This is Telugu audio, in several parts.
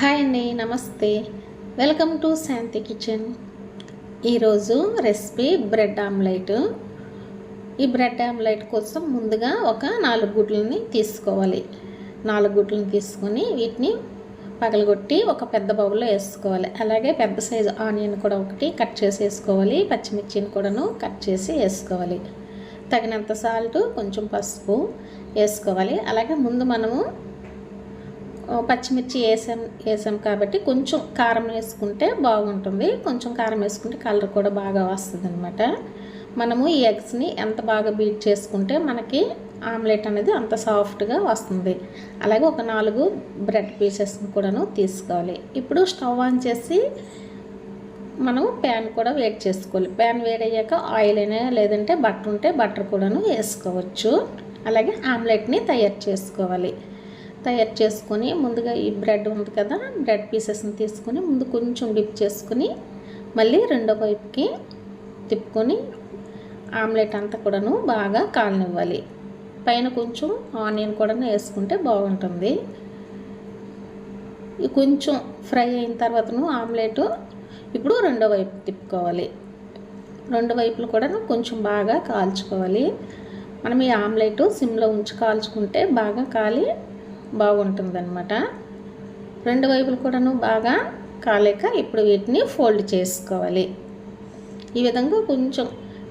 హాయ్ అండి నమస్తే. Welcome to Shanti kitchen. ఈరోజు రెసిపీ బ్రెడ్ ఆమ్లెట్. ఈ బ్రెడ్ ఆమ్లెట్ కోసం ముందుగా ఒక నాలుగు గుడ్లని తీసుకోవాలి. నాలుగు గుడ్లను తీసుకొని వీటిని పగలగొట్టి ఒక పెద్ద బౌల్లో వేసుకోవాలి. అలాగే పెద్ద సైజు ఆనియన్ కూడా ఒకటి కట్ చేసి వేసుకోవాలి. పచ్చిమిర్చిని కూడాను కట్ చేసి వేసుకోవాలి. తగినంత సాల్ట్ కొంచెం పసుపు వేసుకోవాలి. అలాగే ముందు మనము పచ్చిమిర్చి వేసాం వేసాం కాబట్టి కొంచెం కారం వేసుకుంటే బాగుంటుంది. కొంచెం కారం వేసుకుంటే కలర్ కూడా బాగా వస్తుంది అనమాట మనము ఈ ఎగ్స్ని ఎంత బాగా బీట్ చేసుకుంటే మనకి ఆమ్లెట్ అనేది అంత సాఫ్ట్గా వస్తుంది. అలాగే ఒక నాలుగు బ్రెడ్ పీసెస్ని కూడాను తీసుకోవాలి. ఇప్పుడు స్టవ్ ఆన్ చేసి మనం ప్యాన్ కూడా వేడి చేసుకోవాలి. ప్యాన్ వేడయ్యాక ఆయిల్ అయినా లేదంటే బటర్ ఉంటే బటర్ కూడాను వేసుకోవచ్చు. అలాగే ఆమ్లెట్ని తయారు చేసుకోవాలి. తయారు చేసుకొని ముందుగా ఈ బ్రెడ్ ఉంది కదా బ్రెడ్ పీసెస్ని తీసుకొని ముందు కొంచెం డిప్ చేసుకొని మళ్ళీ రెండో వైపుకి తిప్పుకొని ఆమ్లెట్ అంతా కూడాను బాగా కాలనివ్వాలి. పైన కొంచెం ఆనియన్ కూడా వేసుకుంటే బాగుంటుంది. కొంచెం ఫ్రై అయిన తర్వాతను ఆమ్లెట్ ఇప్పుడు రెండో వైపు తిప్పుకోవాలి. రెండు వైపులు కూడా కొంచెం బాగా కాల్చుకోవాలి. మనం ఈ ఆమ్లెట్ సిమ్లో ఉంచి కాల్చుకుంటే బాగా కాలి బాగుంటుందన్నమాట. రెండు వైపులు కూడాను బాగా కాలేక ఇప్పుడు వీటిని ఫోల్డ్ చేసుకోవాలి. ఈ విధంగా కొంచెం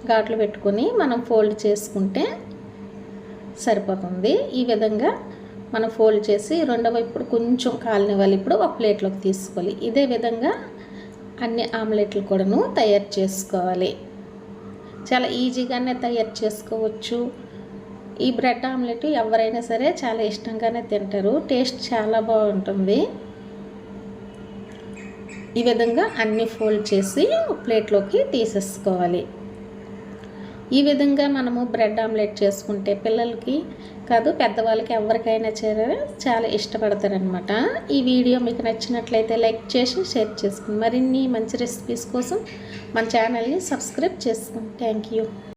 ఘాట్లు పెట్టుకొని మనం ఫోల్డ్ చేసుకుంటే సరిపోతుంది. ఈ విధంగా మనం ఫోల్డ్ చేసి రెండవ వైపు కొంచెం కాలనివ్వాలి. ఇప్పుడు ఒక ప్లేట్లోకి తీసుకోవాలి. ఇదే విధంగా అన్ని ఆమ్లెట్లు కూడాను తయారు చేసుకోవాలి. చాలా ఈజీగానే తయారు చేసుకోవచ్చు. ఈ బ్రెడ్ ఆమ్లెట్ ఎవరైనా సరే చాలా ఇష్టంగానే తింటారు. టేస్ట్ చాలా బాగుంటుంది. ఈ విధంగా అన్ని ఫోల్డ్ చేసి ప్లేట్లోకి తీసేసుకోవాలి. ఈ విధంగా మనము బ్రెడ్ ఆమ్లెట్ చేసుకుంటే పిల్లలకి కాదు పెద్దవాళ్ళకి ఎవరికైనా సరే చాలా ఇష్టపడతారనమాట. ఈ వీడియో మీకు నచ్చినట్లయితే లైక్ చేసి షేర్ చేసుకుని మరిన్ని మంచి రెసిపీస్ కోసం మన ఛానల్ని సబ్స్క్రైబ్ చేసుకోండి థ్యాంక్ యూ